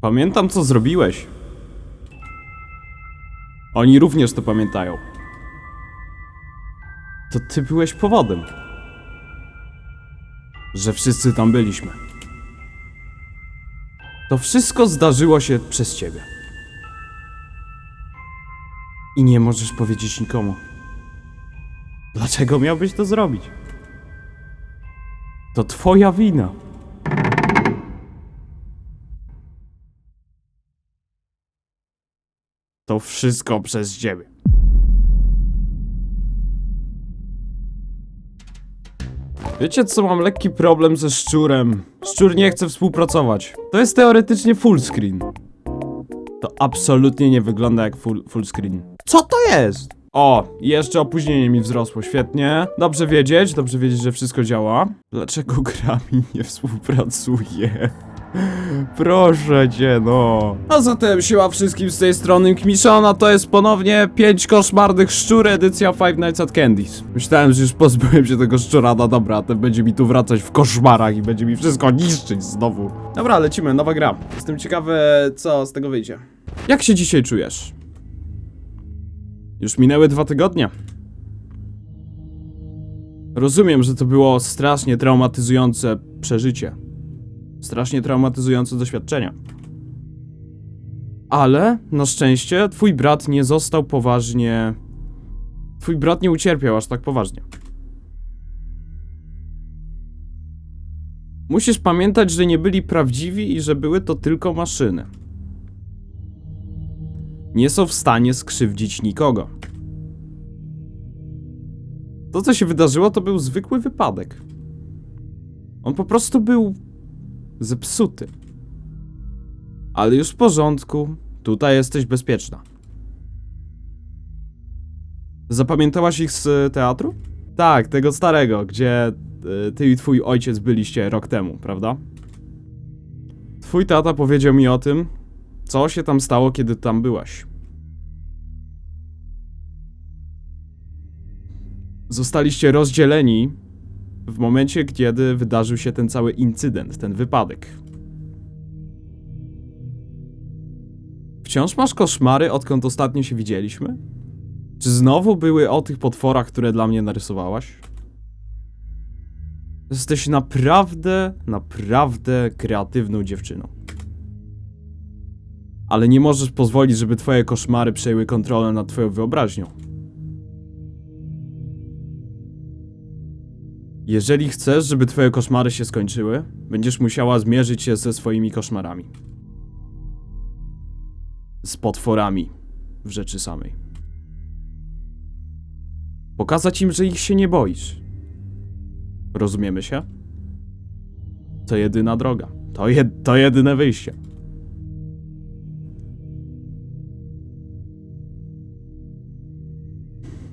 Pamiętam, co zrobiłeś. Oni również to pamiętają. To ty byłeś powodem. Że wszyscy tam byliśmy. To wszystko zdarzyło się przez ciebie. I nie możesz powiedzieć nikomu. Dlaczego miałbyś to zrobić? To twoja wina. To wszystko przez ciebie. Wiecie co, mam lekki problem ze szczurem. Szczur nie chce współpracować. To jest teoretycznie fullscreen. To absolutnie nie wygląda jak full, fullscreen. Co to jest? O, jeszcze opóźnienie mi wzrosło, świetnie. Dobrze wiedzieć, dobrze wiedzieć, że wszystko działa. Dlaczego gra mi nie współpracuje? Proszę cię, no. A zatem siła wszystkim z tej strony Kmiszona, to jest ponownie 5 koszmarnych szczur, edycja Five Nights at Candy's. Myślałem, że już pozbyłem się tego szczura, no dobra, ten będzie mi tu wracać w koszmarach i będzie mi wszystko niszczyć znowu. Dobra, lecimy, nowa gra. Jestem ciekawy, co z tego wyjdzie. Jak się dzisiaj czujesz? Już minęły dwa tygodnie. Rozumiem, że to było strasznie traumatyzujące przeżycie. Strasznie traumatyzujące doświadczenia. Ale na szczęście twój brat nie został poważnie. Twój brat nie ucierpiał aż tak poważnie. Musisz pamiętać, że nie byli prawdziwi i że były to tylko maszyny. Nie są w stanie skrzywdzić nikogo. To, co się wydarzyło, to był zwykły wypadek. On po prostu był zepsuty. Ale już w porządku. Tutaj jesteś bezpieczna. Zapamiętałaś ich z e, teatru? Tak, tego starego, gdzie e, ty i twój ojciec byliście rok temu, prawda? Twój tata powiedział mi o tym, co się tam stało, kiedy tam byłaś. Zostaliście rozdzieleni w momencie, kiedy wydarzył się ten cały incydent, ten wypadek. Wciąż masz koszmary, odkąd ostatnio się widzieliśmy? Czy znowu były o tych potworach, które dla mnie narysowałaś? Jesteś naprawdę, naprawdę kreatywną dziewczyną. Ale nie możesz pozwolić, żeby twoje koszmary przejęły kontrolę nad twoją wyobraźnią. Jeżeli chcesz, żeby twoje koszmary się skończyły, będziesz musiała zmierzyć się ze swoimi koszmarami. Z potworami w rzeczy samej. Pokazać im, że ich się nie boisz. Rozumiemy się? To jedyna droga. To, je, to jedyne wyjście.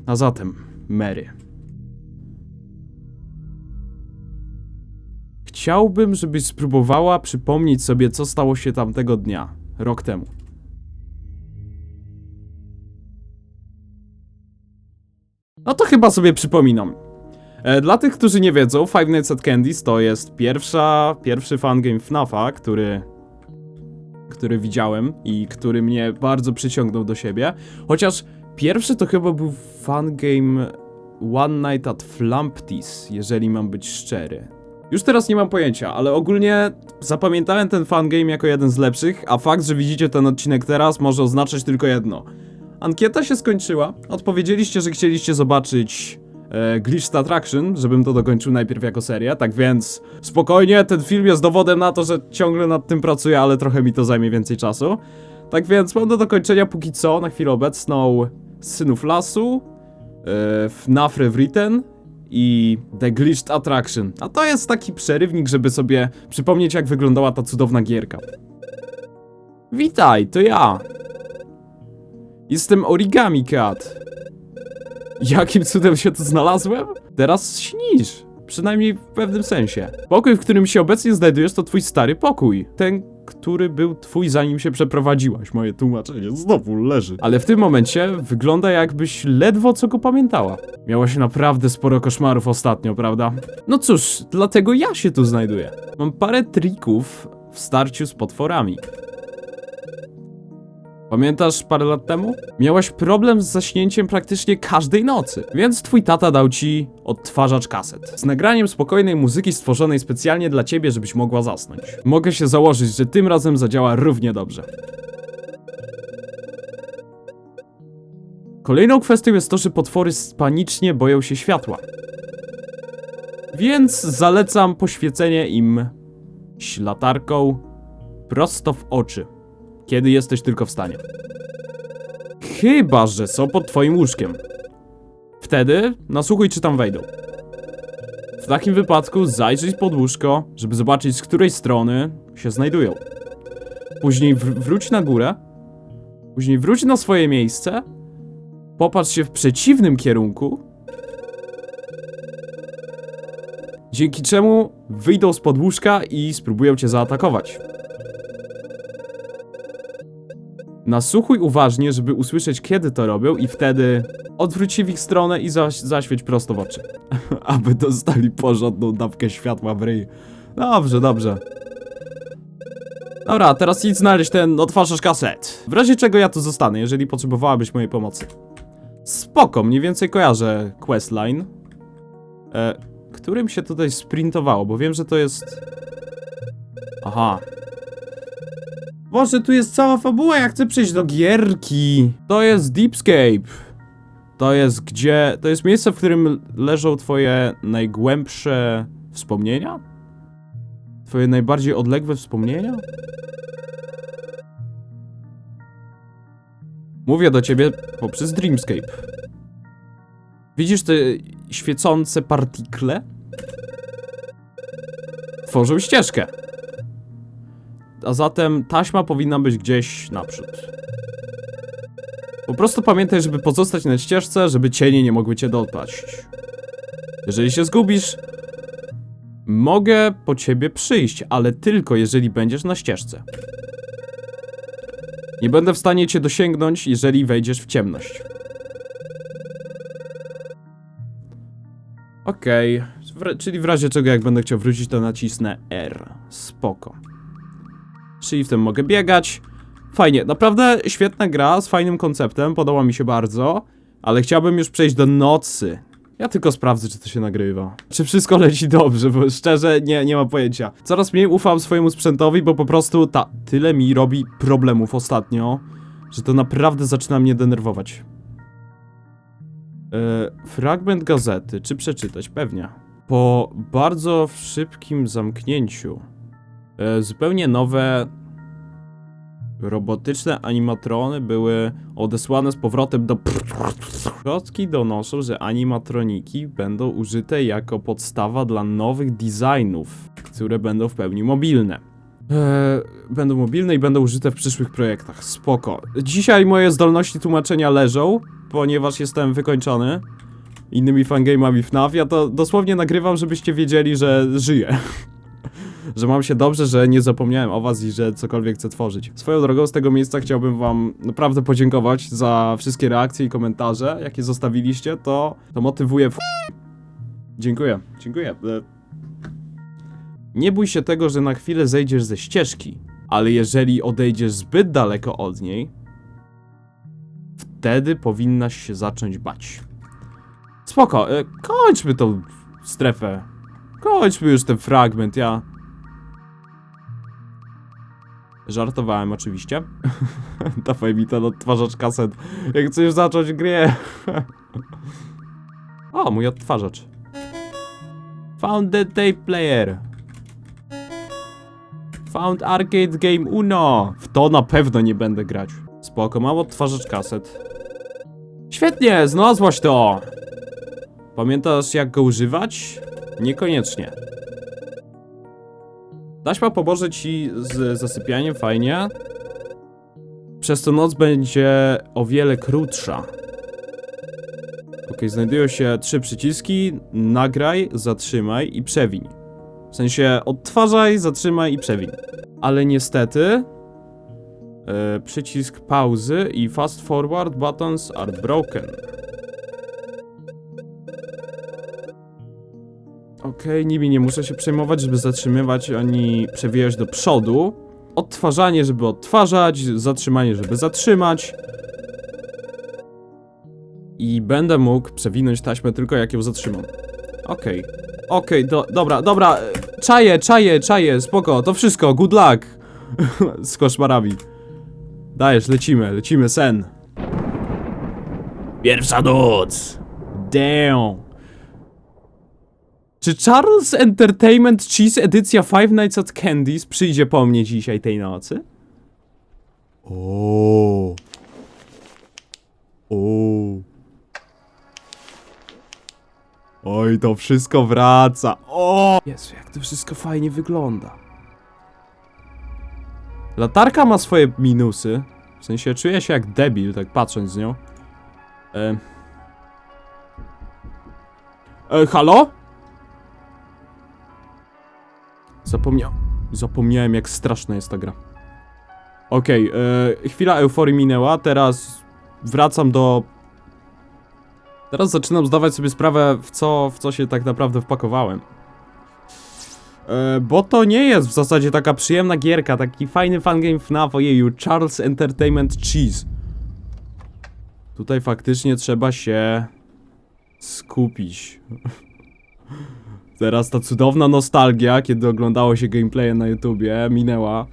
A zatem, Mary. Chciałbym, żebyś spróbowała przypomnieć sobie, co stało się tamtego dnia, rok temu. No to chyba sobie przypominam. E, dla tych, którzy nie wiedzą, Five Nights at Candy's to jest pierwsza, pierwszy fangame FNAFa, który, który widziałem i który mnie bardzo przyciągnął do siebie. Chociaż pierwszy to chyba był fangame One Night at Flumpty's, jeżeli mam być szczery. Już teraz nie mam pojęcia, ale ogólnie zapamiętałem ten fangame jako jeden z lepszych, a fakt, że widzicie ten odcinek teraz może oznaczać tylko jedno. Ankieta się skończyła, odpowiedzieliście, że chcieliście zobaczyć e, Glitched Attraction, żebym to dokończył najpierw jako serię, tak więc spokojnie, ten film jest dowodem na to, że ciągle nad tym pracuję, ale trochę mi to zajmie więcej czasu. Tak więc mam do dokończenia póki co, na chwilę obecną, Synów Lasu, e, FNAF Rewritten i The Glitched Attraction. A to jest taki przerywnik, żeby sobie przypomnieć, jak wyglądała ta cudowna gierka. Witaj, to ja. Jestem Origami Cat. Jakim cudem się tu znalazłem? Teraz śnisz. Przynajmniej w pewnym sensie. Pokój, w którym się obecnie znajdujesz, to twój stary pokój. Ten, który był twój zanim się przeprowadziłaś. Moje tłumaczenie znowu leży. Ale w tym momencie wygląda jakbyś ledwo co go pamiętała. Miałaś naprawdę sporo koszmarów ostatnio, prawda? No cóż, dlatego ja się tu znajduję. Mam parę trików w starciu z potworami. Pamiętasz parę lat temu? Miałaś problem z zaśnięciem praktycznie każdej nocy, więc twój tata dał ci odtwarzacz kaset. Z nagraniem spokojnej muzyki stworzonej specjalnie dla ciebie, żebyś mogła zasnąć. Mogę się założyć, że tym razem zadziała równie dobrze. Kolejną kwestią jest to, że potwory panicznie boją się światła. Więc zalecam poświecenie im ślatarką prosto w oczy, kiedy jesteś tylko w stanie. Chyba, że są pod twoim łóżkiem. Wtedy nasłuchuj, czy tam wejdą. W takim wypadku zajrzyj pod łóżko, żeby zobaczyć, z której strony się znajdują. Później wr- wróć na górę, później wróć na swoje miejsce, popatrz się w przeciwnym kierunku, dzięki czemu wyjdą z pod łóżka i spróbują cię zaatakować. Nasłuchuj uważnie, żeby usłyszeć kiedy to robią i wtedy odwróć się w ich stronę i zaś, zaświeć prosto w oczy. Aby dostali porządną dawkę światła w ryj. Dobrze, dobrze. Dobra, teraz idź znaleźć ten odtwarzacz kaset. W razie czego ja tu zostanę, jeżeli potrzebowałabyś mojej pomocy. Spoko, mniej więcej kojarzę questline. E, którym się tutaj sprintowało, bo wiem, że to jest... Aha. Boże, tu jest cała fabuła, ja chcę przejść do gierki. To jest Deepscape. To jest gdzie... To jest miejsce, w którym leżą twoje najgłębsze wspomnienia? Twoje najbardziej odległe wspomnienia? Mówię do ciebie poprzez Dreamscape. Widzisz te świecące partikle? Tworzą ścieżkę. A zatem taśma powinna być gdzieś naprzód. Po prostu pamiętaj, żeby pozostać na ścieżce, żeby cienie nie mogły cię dopaść. Jeżeli się zgubisz, mogę po ciebie przyjść, ale tylko jeżeli będziesz na ścieżce. Nie będę w stanie cię dosięgnąć, jeżeli wejdziesz w ciemność. Okej, w- czyli w razie czego jak będę chciał wrócić, to nacisnę R. Spoko. Shiftem mogę biegać. Fajnie, naprawdę świetna gra z fajnym konceptem, podoba mi się bardzo, ale chciałbym już przejść do nocy. Ja tylko sprawdzę, czy to się nagrywa. Czy wszystko leci dobrze, bo szczerze nie, nie mam pojęcia. Coraz mniej ufam swojemu sprzętowi, bo po prostu ta tyle mi robi problemów ostatnio, że to naprawdę zaczyna mnie denerwować. E, fragment gazety. Czy przeczytać? Pewnie. Po bardzo szybkim zamknięciu zupełnie nowe robotyczne animatrony były odesłane z powrotem do... Plotki donoszą, że animatroniki będą użyte jako podstawa dla nowych designów, które będą w pełni mobilne. Eee, będą mobilne i będą użyte w przyszłych projektach. Spoko. Dzisiaj moje zdolności tłumaczenia leżą, ponieważ jestem wykończony innymi fangame'ami FNAF. Ja to dosłownie nagrywam, żebyście wiedzieli, że żyję. Że mam się dobrze, że nie zapomniałem o was i że cokolwiek chcę tworzyć. Swoją drogą z tego miejsca chciałbym wam naprawdę podziękować za wszystkie reakcje i komentarze, jakie zostawiliście. To, to motywuje w... Dziękuję, dziękuję. E, Nie bój się tego, że na chwilę zejdziesz ze ścieżki, ale jeżeli odejdziesz zbyt daleko od niej, wtedy powinnaś się zacząć bać. Spoko, e, kończmy tą strefę. Kończmy już ten fragment, ja... Żartowałem oczywiście. Dawaj mi ten odtwarzacz kaset. Jak chcesz zacząć grę. o, mój odtwarzacz. Found the tape player. Found arcade game Uno. W to na pewno nie będę grać. Spoko, mam odtwarzacz kaset. Świetnie, znalazłaś to. Pamiętasz jak go używać? Niekoniecznie. Taśma pomoże ci z zasypianiem, fajnie. Przez to noc będzie o wiele krótsza. Ok, znajdują się trzy przyciski. Nagraj, zatrzymaj i przewiń. W sensie odtwarzaj, zatrzymaj i przewiń. Ale niestety e, przycisk pauzy i fast forward buttons are broken. Okej, nimi nie muszę się przejmować, żeby zatrzymywać ani przewijać do przodu. odtwarzanie, żeby odtwarzać, zatrzymanie, żeby zatrzymać. I będę mógł przewinąć taśmę tylko jak ją zatrzymam. Okej. Okej, do, dobra, dobra. Czaję, czaję, czaję, spoko, to wszystko, good luck. Z koszmarami. Dajesz, lecimy, lecimy, sen. Pierwsza noc. Damn. Czy Charles Entertainment Cheese edycja Five Nights at Candy's przyjdzie po mnie dzisiaj tej nocy? O. O. Oj, to wszystko wraca. O! Jezu, jak to wszystko fajnie wygląda. Latarka ma swoje minusy. W sensie czuję się jak debil, tak patrząc z nią. E... E, halo? Zapomniał. Zapomniałem, jak straszna jest ta gra. Okej, e, chwila euforii minęła, teraz wracam do. Teraz zaczynam zdawać sobie sprawę, w co, w co się tak naprawdę wpakowałem. E, bo to nie jest w zasadzie taka przyjemna gierka, taki fajny fangame FNAF, ojeju, Charles Entertainment Cheese. Tutaj faktycznie trzeba się skupić. Teraz ta cudowna nostalgia, kiedy oglądało się gameplaye na YouTubie, minęła.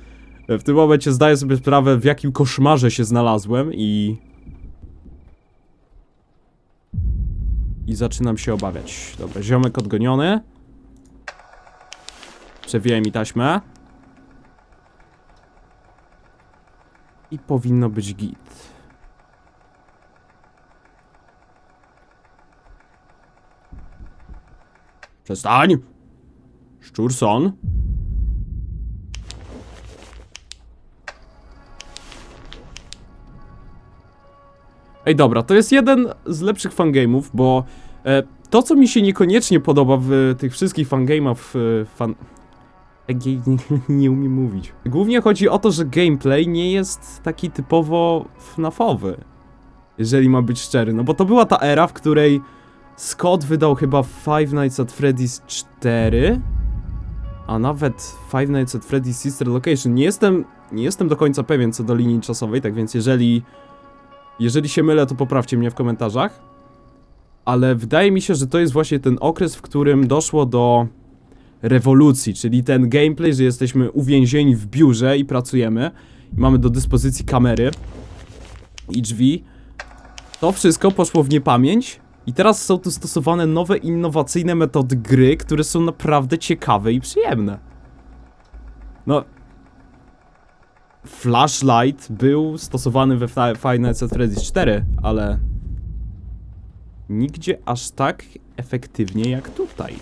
E, W tym momencie zdaję sobie sprawę, w jakim koszmarze się znalazłem i... I zaczynam się obawiać. Dobra, ziomek odgoniony. Przewijaj mi taśmę. I powinno być git. Przestań! Szczurson. Ej, dobra, to jest jeden z lepszych fangame'ów, bo e, to, co mi się niekoniecznie podoba w tych wszystkich fangame'ach, e, fan... Nie, nie umiem mówić. Głównie chodzi o to, że gameplay nie jest taki typowo FNAFowy. Jeżeli ma być szczery, no bo to była ta era, w której Scott wydał chyba Five Nights at Freddy's 4, a nawet Five Nights at Freddy's Sister Location. Nie jestem, nie jestem do końca pewien co do linii czasowej, tak więc jeżeli, jeżeli się mylę, to poprawcie mnie w komentarzach. Ale wydaje mi się, że to jest właśnie ten okres, w którym doszło do rewolucji, czyli ten gameplay, że jesteśmy uwięzieni w biurze i pracujemy. I mamy do dyspozycji kamery i drzwi. To wszystko poszło w niepamięć i teraz są tu stosowane nowe, innowacyjne metody gry, które są naprawdę ciekawe i przyjemne. No... Flashlight był stosowany we Fi- Five Nights at Freddy's 4, ale... Nigdzie aż tak efektywnie jak tutaj.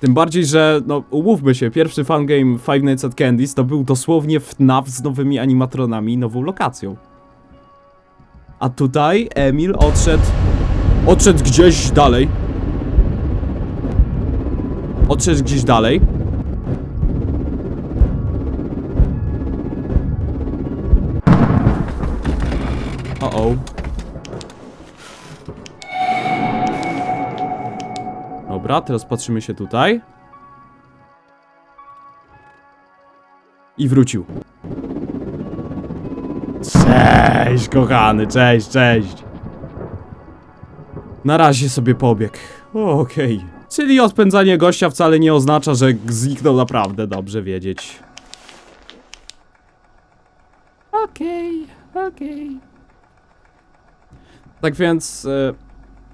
Tym bardziej, że, no, umówmy się, pierwszy fangame Five Nights at Candy's to był dosłownie FNAF z nowymi animatronami i nową lokacją. A tutaj Emil odszedł. Odszedł gdzieś dalej. Odszedł gdzieś dalej. O o. Dobra, teraz patrzymy się tutaj. I wrócił. Kochany, cześć, cześć. Na razie sobie pobieg. Okej. Czyli odpędzanie gościa wcale nie oznacza, że zniknął naprawdę, dobrze wiedzieć. Okej, okej. Tak więc, e,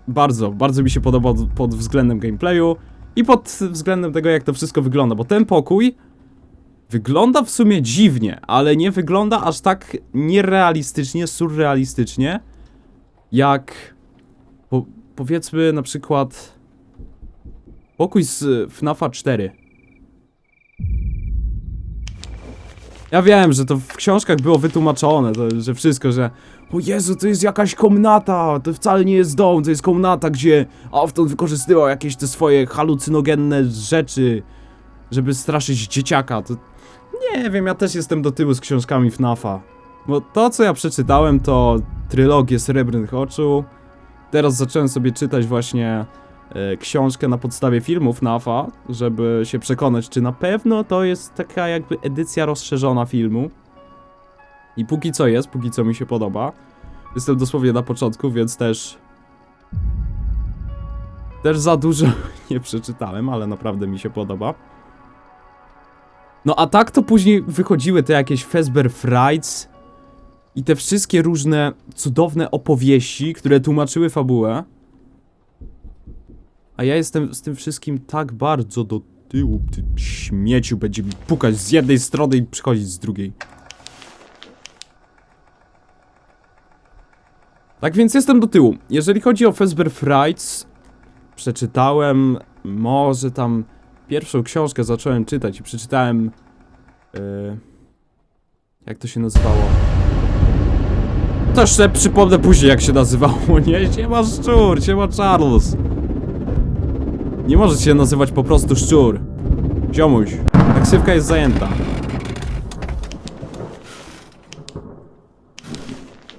bardzo, bardzo mi się podoba pod- pod względem gameplayu i pod względem tego, jak to wszystko wygląda, bo ten pokój Wygląda w sumie dziwnie, ale nie wygląda aż tak nierealistycznie, surrealistycznie, jak po, powiedzmy na przykład pokój z FNAFa 4. Ja wiem, że to w książkach było wytłumaczone, to, że wszystko, że o Jezu, to jest jakaś komnata, to wcale nie jest dom, to jest komnata, gdzie Afton wykorzystywał jakieś te swoje halucynogenne rzeczy, żeby straszyć dzieciaka. To nie wiem, ja też jestem do tyłu z książkami FNAFa. Bo to, co ja przeczytałem, to trylogię Srebrnych Oczu. Teraz zacząłem sobie czytać właśnie e, książkę na podstawie filmów NAFA, żeby się przekonać, czy na pewno to jest taka jakby edycja rozszerzona filmu. I póki co jest, póki co mi się podoba. Jestem dosłownie na początku, więc też. Też za dużo nie przeczytałem, ale naprawdę mi się podoba. No a tak to później wychodziły te jakieś Fazbear Frights i te wszystkie różne cudowne opowieści, które tłumaczyły fabułę. A ja jestem z tym wszystkim tak bardzo do tyłu, ty śmieciu będzie mi pukać z jednej strony i przychodzić z drugiej. Tak więc jestem do tyłu. Jeżeli chodzi o Fazbear Frights, przeczytałem może tam pierwszą książkę zacząłem czytać i przeczytałem yy, jak to się nazywało? Też sobie przypomnę później jak się nazywało, nie? Siema szczur, siema Charles. Nie możesz się nazywać po prostu szczur. Ziomuś, taksywka jest zajęta.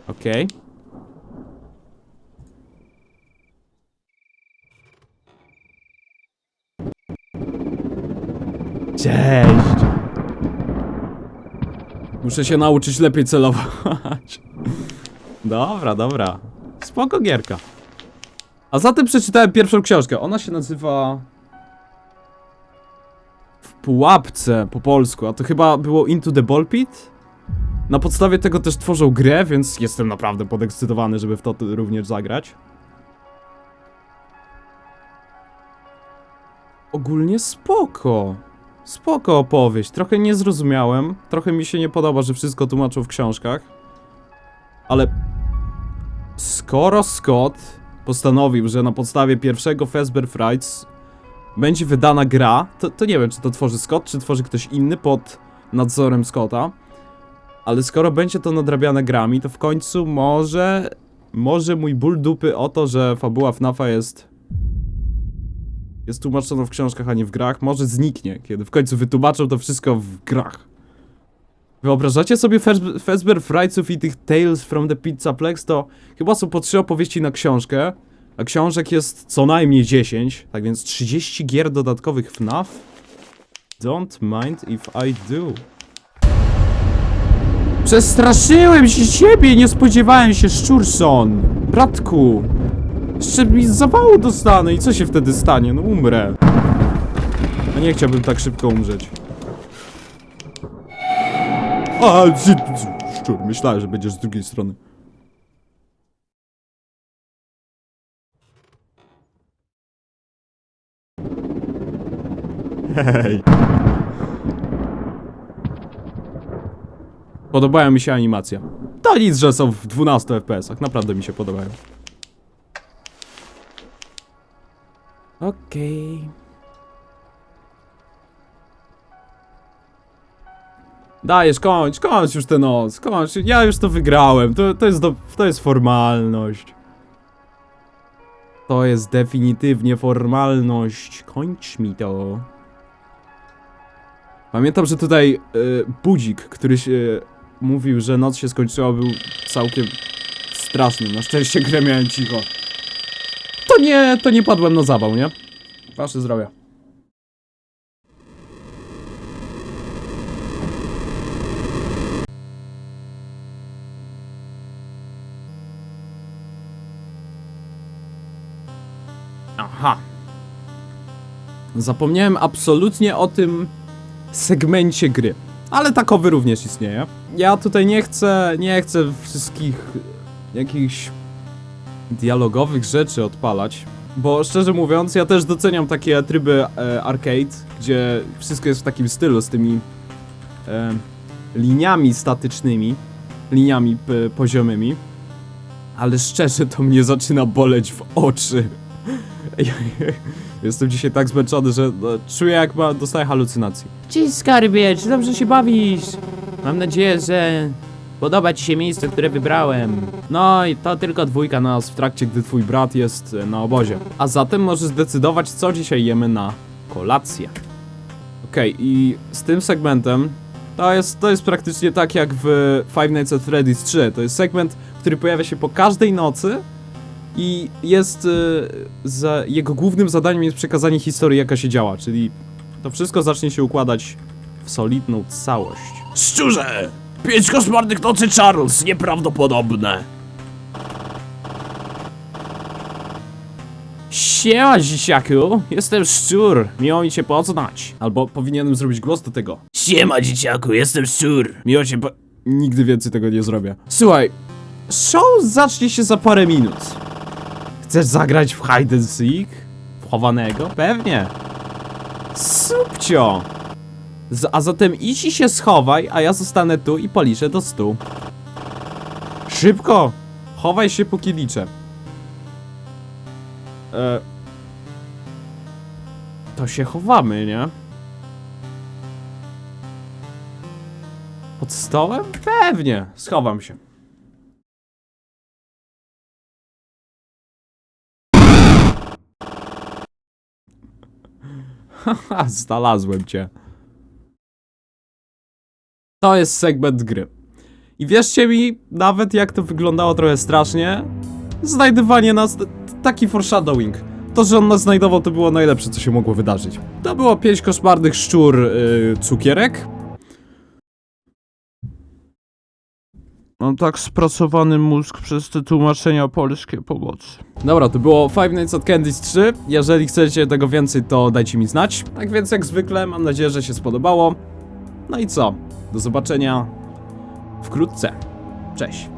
Okej. Cześć! Muszę się nauczyć lepiej celować. Dobra, dobra. Spoko gierka. A zatem przeczytałem pierwszą książkę. Ona się nazywa... W pułapce po polsku, a to chyba było Into the Ball Pit? Na podstawie tego też tworzą grę, więc jestem naprawdę podekscytowany, żeby w to również zagrać. Ogólnie spoko. Spoko opowieść. Trochę nie zrozumiałem. Trochę mi się nie podoba, że wszystko tłumaczą w książkach. Ale skoro Scott postanowił, że na podstawie pierwszego Fazbear Frights będzie wydana gra, to, to nie wiem, czy to tworzy Scott, czy tworzy ktoś inny pod nadzorem Scotta. Ale skoro będzie to nadrabiane grami, to w końcu może... Może mój ból dupy o to, że fabuła FNAFa jest jest tłumaczona w książkach, a nie w grach, może zniknie, kiedy w końcu wytłumaczą to wszystko w grach. Wyobrażacie sobie Faz- Fazbear Frightsów i tych Tales from the Pizza Plex, to chyba są po trzy opowieści na książkę, a książek jest co najmniej 10, tak więc 30 gier dodatkowych FNAF? Don't mind if I do. Przestraszyłem się ciebie, nie spodziewałem się, Szczurson! Bratku! Jeszcze mi zawału dostanę i co się wtedy stanie? No umrę. A nie chciałbym tak szybko umrzeć. A, szczur, myślałem, że będziesz z drugiej strony. Hej. Podobają mi się animacje. To nic, że są w 12 FPS-ach. Naprawdę mi się podobają. Okej. Dajesz, kończ, kończ już tę noc, kończ, ja już to wygrałem, to, to, jest, do, to jest formalność. To jest definitywnie formalność, kończ mi to. Pamiętam, że tutaj y, budzik, który się mówił, że noc się skończyła, był całkiem straszny. Na szczęście grę miałem cicho. To nie, to nie padłem na zawał, nie? Wasze zdrowie. Aha. Zapomniałem absolutnie o tym segmencie gry. Ale takowy również istnieje. Ja tutaj nie chcę, nie chcę wszystkich jakichś dialogowych rzeczy odpalać. Bo szczerze mówiąc, ja też doceniam takie tryby e, arcade, gdzie wszystko jest w takim stylu, z tymi e, liniami statycznymi, liniami poziomymi. Ale szczerze, to mnie zaczyna boleć w oczy. Jestem dzisiaj tak zmęczony, że no, czuję jak ma, dostaję halucynacji. Cześć skarbie, czy dobrze się bawisz? Mam nadzieję, że podoba ci się miejsce, które wybrałem. No i to tylko dwójka nas w trakcie, gdy twój brat jest e, na obozie. A zatem możesz zdecydować, co dzisiaj jemy na kolację. Okej, i z tym segmentem to jest, to jest praktycznie tak jak w Five Nights at Freddy's 3. To jest segment, który pojawia się po każdej nocy I jest. Za, jego głównym zadaniem jest przekazanie historii, jaka się działa, czyli to wszystko zacznie się układać w solidną całość. Szczurze! Pięć koszmarnych nocy Charles, nieprawdopodobne. Siema, dzieciaku, jestem szczur, miło mi cię poznać. Albo powinienem zrobić głos do tego. Siema, dzieciaku, jestem szczur, miło cię po... Nigdy więcej tego nie zrobię. Słuchaj, show zacznie się za parę minut. Chcesz zagrać w hide and seek? Wchowanego? Pewnie. Subcio! Z, a zatem idź i się schowaj, a ja zostanę tu i policzę do stu. Szybko! Chowaj się póki liczę. E... To się chowamy, nie? Pod stołem? Pewnie, schowam się. Haha, znalazłem cię. To jest segment gry. I wierzcie mi, nawet jak to wyglądało trochę strasznie, znajdywanie nas, taki foreshadowing. To, że on nas znajdował, to było najlepsze, co się mogło wydarzyć. To było pięć koszmarnych szczur yy, cukierek. Mam tak spracowany mózg przez te tłumaczenia polskie pomocy. Dobra, to było Five Nights at Candy's 3. Jeżeli chcecie tego więcej, to dajcie mi znać. Tak więc jak zwykle, mam nadzieję, że się spodobało. No i co? Do zobaczenia wkrótce. Cześć.